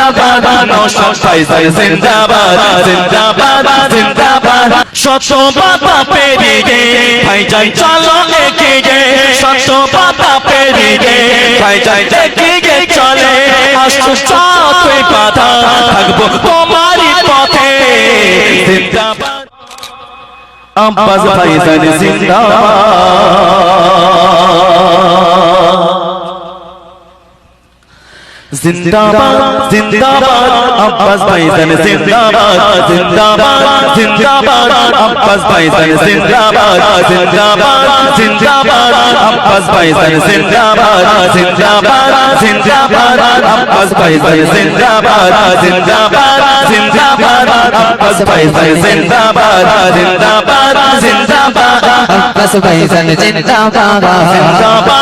জিন্দাবাদ নৌশাদ ফাইজান জিন্দাবাদ জিন্দাবাদ জিন্দাবাদ। শত পাতা পেরিয়ে ভাইজান চলো এগিয়ে শত পাতা পেরিয়ে ভাইজান এগিয়ে চলে। আসছো চাপে বাধা, থাকব তোমারই পথে। জিন্দাবাদ। আব্বাস ভাইজান জিন্দাবাদ। জিন্দাবাদ জিন্দাবাদ আব্বাস ভাইজান জিন্দাবাদ জিন্দাবাদ জিন্দাবাদ আব্বাস ভাইজান জিন্দাবাদ জিন্দাবাদ জিন্দাবাদ আব্বাস ভাইজান জিন্দাবাদ জিন্দাবাদ জিন্দাবাদ আব্বাস ভাইজান জিন্দাবাদ জিন্দাবাদ জিন্দাবাদ আব্বাস ভাইজান জিন্দাবাদ জিন্দাবাদ জিন্দাবাদ আব্বাস ভাইজান জিন্দাবাদ জিন্দাবাদ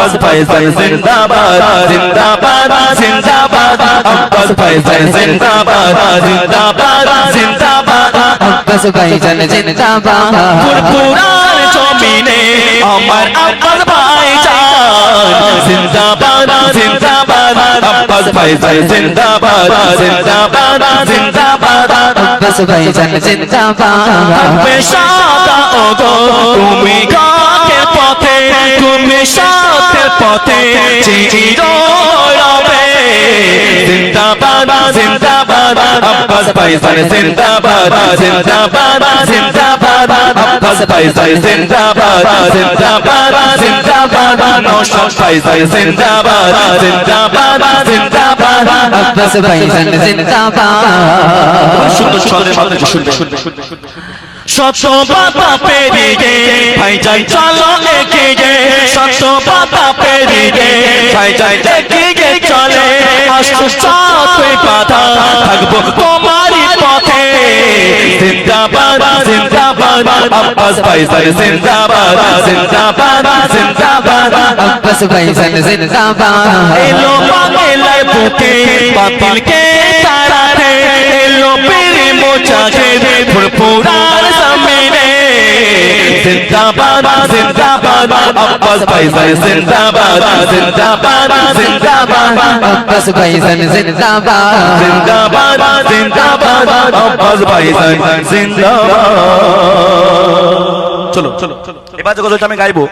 আব্বাস ভাইজান জিন্দাবাদ জিন্দাবাদ জিন্দাবাদ আব্বাস ভাইজান জিন্দাবাদ জিন্দাবাদ জিন্দাবাদ আব্বাস ভাইজান জিন্দাবাদ পুরপুরার জমিনে আমার আব্বাস ভাইজান জিন্দাবাদ জিন্দাবাদ আব্বাস ভাইজান জিন্দাবাদ জিন্দাবাদ আব্বাস তুমি পথে চিরবে জিন্দাবাদ জিন্দাবাদ আব্বাস ভাইজান জিন্দাবাদ জিন্দাবাদ জিন্দাবাদ আব্বাস ভাইজান জিন্দাবাদ জিন্দাবাদ জিন্দাবাদ নৌশাদ ভাইজান জিন্দাবাদ জিন্দাবাদ জিন্দাবাদ আব্বাস জিন্দাবাদ। পাতা পেরিয়ে ভাইজান চলো এগিয়ে। শত পাতা পেরিয়ে ভাইজান এগিয়ে চলে আসছো চাপে বাধা থাকব তোমারই পথে জিন্দাবাদ জিন্দাবাদ আব্বাস ভাইজান জিন্দাবাদ জিন্দাবাদ জিন্দাবাদ আব্বাস ভাইজান জিন্দাবাদ এলো বাংলায় বুকে বাতিলকে তাড়াতে এলো পীরে মোচাকে ফুরফুরার জমিনে জিন্দাবাদ জিন্দাবাদ আব্বাস ভাইজান জিন্দাবাদ জিন্দাবাদ জিন্দাবাদ আব্বাস ভাইজান জিন্দাবাদ জিন্দাবাদ জিন্দাবাদ আব্বাস ভাইজান জিন্দাবাদ চলো চলো। এবার যে গজলটা আমি গাইবো